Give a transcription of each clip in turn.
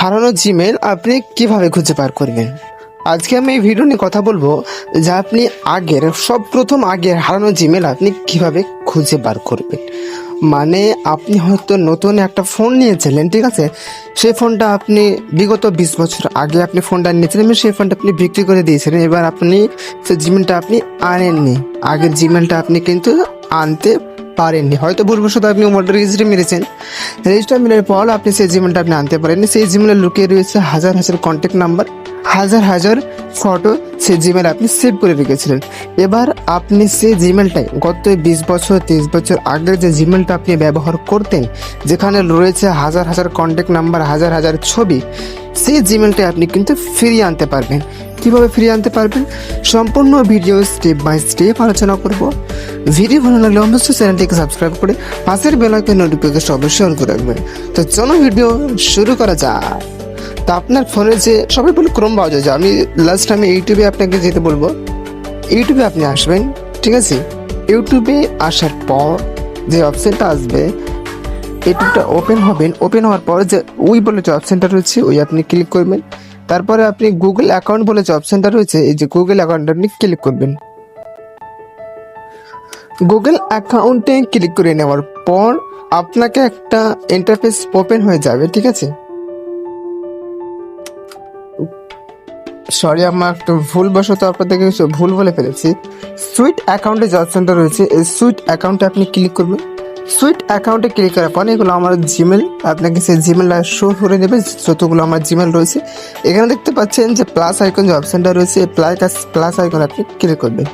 হারানো জিমেল আপনি কীভাবে খুঁজে পার করবেন? আজকে আমি এই ভিডিও নিয়ে কথা বলব যে আপনি আগের সব প্রথম আগের হারানো জিমেল আপনি কীভাবে খুঁজে বার করবেন? মানে আপনি হয়তো নতুন একটা ফোন নিয়েছিলেন, ঠিক আছে? সেই ফোনটা আপনি বিগত বিশ বছর আগে আপনি ফোনটা নিয়েছিলেন, এবং সেই ফোনটা আপনি বিক্রি করে দিয়েছিলেন। এবার আপনি সেই জিমেলটা আপনি আনেননি। আগের জিমেলটা আপনি কিন্তু আনতে পারেননি। হয়তো ভুলবশত আপনি মোটর রেজিস্ট্রি মেরেছেন। রেজিস্টার মেরার পর আপনি সেই জিমেলটা আপনি আনতে পারেননি। সেই জিমেলে লুকিয়ে রয়েছে হাজার হাজার কন্ট্যাক্ট নাম্বার হাজার হাজার ফটো সেই জিমেল আপনি সেভ করে রেখেছিলেন। এবার আপনি সেই জিমেলটাই গত বিশ বছর, তিরিশ বছর আগের যে জিমেলটা আপনি ব্যবহার করতেন, যেখানে রয়েছে হাজার হাজার কন্ট্যাক্ট নাম্বার হাজার হাজার ছবি, সেই জিমেলটাই আপনি কিন্তু ফিরিয়ে আনতে পারবেন। কীভাবে ফিরিয়ে আনতে পারবেন সম্পূর্ণ ভিডিও স্টেপ বাই স্টেপ আলোচনা করব। ভিডিও ভালো লাগলে অবশ্যই চ্যানেলটিকে সাবস্ক্রাইব করে পাশের বেলাকে নোটিফিকেশন অবশ্যই অন করে রাখবেন। তো চলো ভিডিও শুরু করা যাক। তা আপনার ফোনে যে সবাই বলে ক্রোম ব্রাউজার যে আমি লাস্ট আমি ইউটিউবে আপনাকে যেতে বলব, ইউটিউবে আপনি আসবেন, ঠিক আছে? ইউটিউবে আসার পর যে অপশনটা আসবে ইউটিউবটা ওপেন হবেন ওপেন হওয়ার পর যে ওই বলে যে অপশনটা রয়েছে, ওই আপনি ক্লিক করবেন। তারপরে আপনি গুগল অ্যাকাউন্ট বলে যে অপশনটা রয়েছে, এই যে গুগল অ্যাকাউন্টটা আপনি ক্লিক করবেন। গুগল অ্যাকাউন্টে ক্লিক করে নেওয়ার পর আপনাকে একটা ইন্টারফেস ওপেন হয়ে যাবে, ঠিক আছে? সরি আমার একটু ভুলবশত আপনাদেরকে ভুল বলে ফেলেছি। সুইট অ্যাকাউন্টে যে অপশনটা রয়েছে, এই সুইট অ্যাকাউন্টে আপনি ক্লিক করবেন। সুইট অ্যাকাউন্টে ক্লিক করার পর এগুলো আমার জিমেল আপনাকে সেই জিমেলটা শো করে দেবে, যতগুলো আমার জিমেল রয়েছে। এখানে দেখতে পাচ্ছেন যে প্লাস আইকন যে অপশানটা রয়েছে প্লাস প্লাস আইকন আপনি ক্লিক করবেন।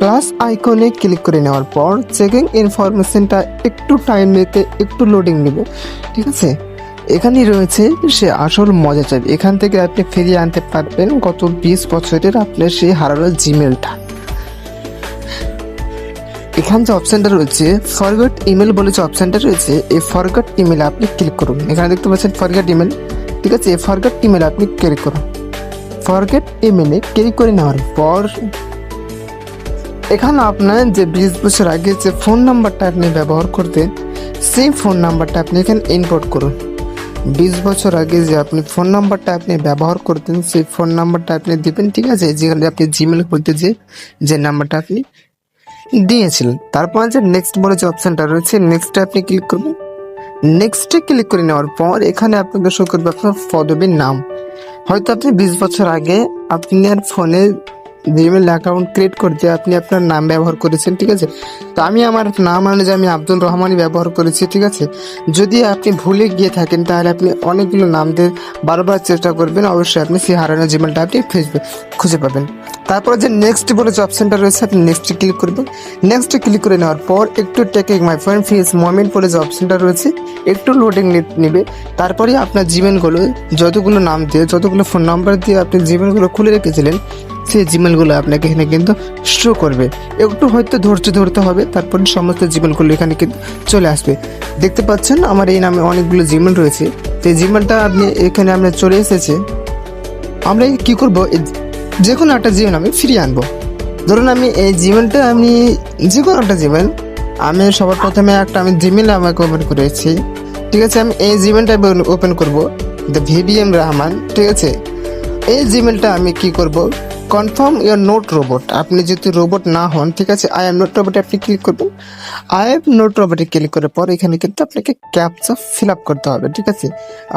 প্লাস আইকনে ক্লিক করে নেওয়ার পর চেকিং ইনফরমেশনটা একটু টাইম নিতে, একটু লোডিং নেবে। ঠিক আছে? এখানেই রয়েছে সে আসল মজা মজাটা এখান থেকে আপনি ফিরিয়ে আনতে পারবেন গত বিশ বছরের আপনার সেই হারানো জিমেলটা এখানে যে অপশনটা রয়েছে ফরগেট ইমেল বলে যে অপশনটা রয়েছে, এই ফরগেট ইমেল আপনি ক্লিক করুন। এখানে দেখতে পাচ্ছেন ফরগেট ইমেল ঠিক আছে, এই ফরগেট ইমেল আপনি ক্লিক করুন। ফরগেট ইমেলে ক্লিক করে নেওয়ার পর, এখানে আপনার যে বিশ বছর আগে যে ফোন নাম্বারটা আপনি ব্যবহার করতেন, সেই ফোন নাম্বারটা আপনি এখানে ইনপুট করুন। বিশ বছর আগে যে আপনি ফোন নাম্বারটা আপনি ব্যবহার করতেন, সেই ফোন নাম্বারটা আপনি দেবেন, ঠিক আছে? যেখানে আপনি জিমেল করতে যে যে নাম্বারটা আপনি দিয়েছিলেন তারপর যে নেক্সট বলে যে অপশানটা রয়েছে নেক্সটে আপনি ক্লিক করবেন নেক্সটে ক্লিক করে নেওয়ার পর এখানে আপনাকে শো করবে আপনার পদবীর নাম। হয়তো আপনি বিশ বছর আগে আপনার ফোনে জিমেল অ্যাকাউন্ট ক্রিয়েট করতে আপনি আপনার নাম ব্যবহার করেছেন, ঠিক আছে? তো আমি আমার নাম অনুযায়ী আমি আব্দুল রহমানই ব্যবহার করেছি, ঠিক আছে? যদি আপনি ভুলে গিয়ে থাকেন, তাহলে আপনি অনেকগুলো নাম দিয়ে বারবার চেষ্টা করবেন, অবশ্যই আপনি সেই হারানো জিমেলটা আপনি খুঁজবে খুঁজে পাবেন। তারপর যে নেক্সট বলে যে অপশনটা রয়েছে, আপনি নেক্সটে ক্লিক করবেন। নেক্সটে ক্লিক করে নেওয়ার পর একটু taking my phone fees moment বলে যে অপশনটা রয়েছে, একটু লোডিং নেবে। তারপরে আপনার জিমেলগুলো যতগুলো নাম দিয়ে, যতগুলো ফোন নাম্বার দিয়ে আপনি জিমেলগুলো খুলে রেখেছিলেন সেই জিমেলগুলো আপনাকে এখানে কিন্তু শো করবে। একটু হয়তো ধৈর্য ধরতে হবে, তারপরে সমস্ত জিমেলগুলো এখানে কিন্তু চলে আসবে। দেখতে পাচ্ছেন আমার এই নামে অনেকগুলো জিমেল রয়েছে। তো জিমেলটা আপনি এখানে আপনার চলে এসেছে। আমরা কি করব? যে কোনো একটা জিমেল আমি ফিরিয়ে আনব। ধরুন আমি এই জিমেলটা আমি যে কোনো একটা জিমেল আমি সবার প্রথমে একটা আমি জিমেল আমাকে ওপেন করেছি। ঠিক আছে, আমি এই জিমেলটা ওপেন করব। দ্য ভিবিএম রহমান ঠিক আছে? এই জিমেলটা আমি কি করব? কনফার্ম ইউর নোট রোবট আপনি যদি রোবট না হন, ঠিক আছে আই এম নোট রোবটে আপনি ক্লিক করবেন। আই এম নোট রোবটে ক্লিক করার পর এখানে কিন্তু আপনাকে ক্যাপচা ফিল আপ করতে হবে, ঠিক আছে?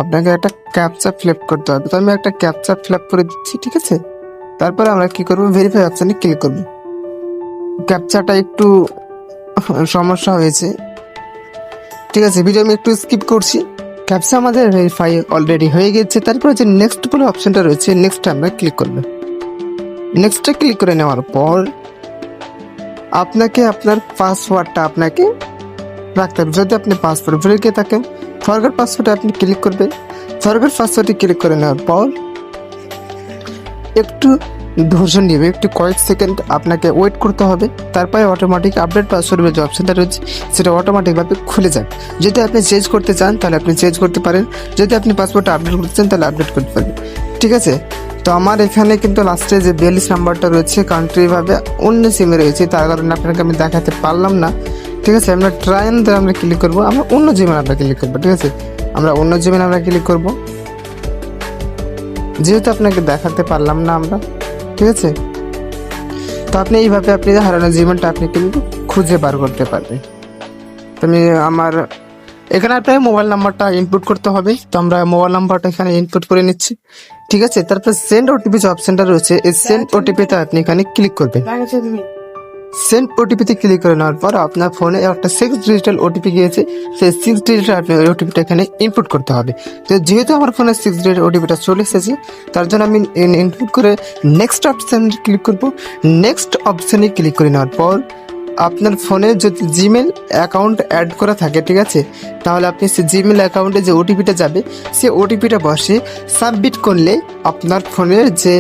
আপনাকে একটা ক্যাপচা ফিল আপ করতে হবে। তো আমি একটা ক্যাপচা ফিল আপ করে দিচ্ছি, ঠিক আছে? তারপরে আমরা কি করব? ভেরিফাই অপশানে ক্লিক করব। ক্যাপচাটা একটু সমস্যা হয়েছে। ঠিক আছে ভিডিও আমি একটু স্কিপ করছি। ক্যাপচা আমাদের ভেরিফাই অলরেডি হয়ে গেছে। তারপরে যে নেক্সট বলে অপশানটা রয়েছে নেক্সট আমরা ক্লিক করব। নেক্সটে ক্লিক করে নেওয়ার পর আপনাকে আপনার পাসওয়ার্ডটা আপনাকে রাখতে হবে। যদি আপনি পাসওয়ার্ড ভুলে গিয়ে থাকেন ফরগেট পাসওয়ার্ডে আপনি ক্লিক করবেন। ফরগেট পাসওয়ার্ডে ক্লিক করে নেওয়ার পর একটু ধৈর্য নেবে একটু কয়েক সেকেন্ড আপনাকে ওয়েট করতে হবে। তারপরে অটোমেটিক আপডেট পাসওয়ার্ডের যে অপশনটা রয়েছে, সেটা অটোমেটিকভাবে খুলে যায়। যদি আপনি চেঞ্জ করতে চান, তাহলে আপনি চেঞ্জ করতে পারেন। যদি আপনি পাসওয়ার্ডটা আপডেট করতে চান, তাহলে আপডেট করতে পারবেন। ঠিক আছে? তো আমার এখানে কিন্তু লাস্টে যে বিয়াল্লিশ নাম্বারটা রয়েছে কান্ট্রিভাবে অন্য সিমে রয়েছে, তার কারণে আপনাকে আমি দেখাতে পারলাম না। ঠিক আছে? আমরা ট্রাই আমরা ক্লিক করব। আমরা অন্য জিমে আমরা ক্লিক করব, ঠিক আছে? আমরা অন্য জিমেল আমরা ক্লিক করব। যেহেতু আপনাকে দেখাতে পারলাম না আমরা, ঠিক আছে? তো আপনি এইভাবে আপনি হারানো জিমেলটা আপনি কিন্তু খুঁজে বার করতে পারবেন। তো আমি আমার এখানে আপনার মোবাইল নাম্বারটা ইনপুট করতে হবে। তো আমরা মোবাইল নাম্বারটা এখানে ইনপুট করে নিচ্ছি। ঠিক আছে? তারপর সেন্ড ওটিপি যে অপশনটা রয়েছে এই সেন্ড ওটিপিতে আপনি এখানে ক্লিক করবেন। সেন্ড ওটিপিতে ক্লিক করে নেওয়ার পর আপনার ফোনে একটা সিক্স ডিজিটাল ওটিপি গিয়েছে। সেই সিক্স ডিজিটাল আপনি ওই ওটিপিটা এখানে ইনপুট করতে হবে। তো যেহেতু আমার ফোনে সিক্স ডিজিটাল ওটিপিটা চলে এসেছে তার জন্য আমি ইনপুট করে নেক্সট অপশানে ক্লিক করব। নেক্সট অপশানে ক্লিক করে নেওয়ার পর আপনার ফোনে যদি জিমেল অ্যাকাউন্ট অ্যাড করা থাকে, ঠিক আছে? তাহলে আপনি সে জিমেল অ্যাকাউন্টে যে ওটিপিটা যাবে, সে ওটিপিটা বসে সাবমিট করলে আপনার ফোনের যে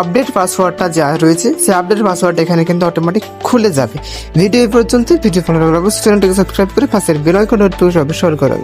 আপডেট পাসওয়ার্ডটা যা রয়েছে, সে আপডেট পাসওয়ার্ড এখানে কিন্তু অটোমেটিক খুলে যাবে। ভিডিও এই পর্যন্ত ভিডিও অবশ্যই চ্যানেলটিকে সাবস্ক্রাইব করে পাশের বেল আইকন নোটিফিকেশন অবশ্যই করুন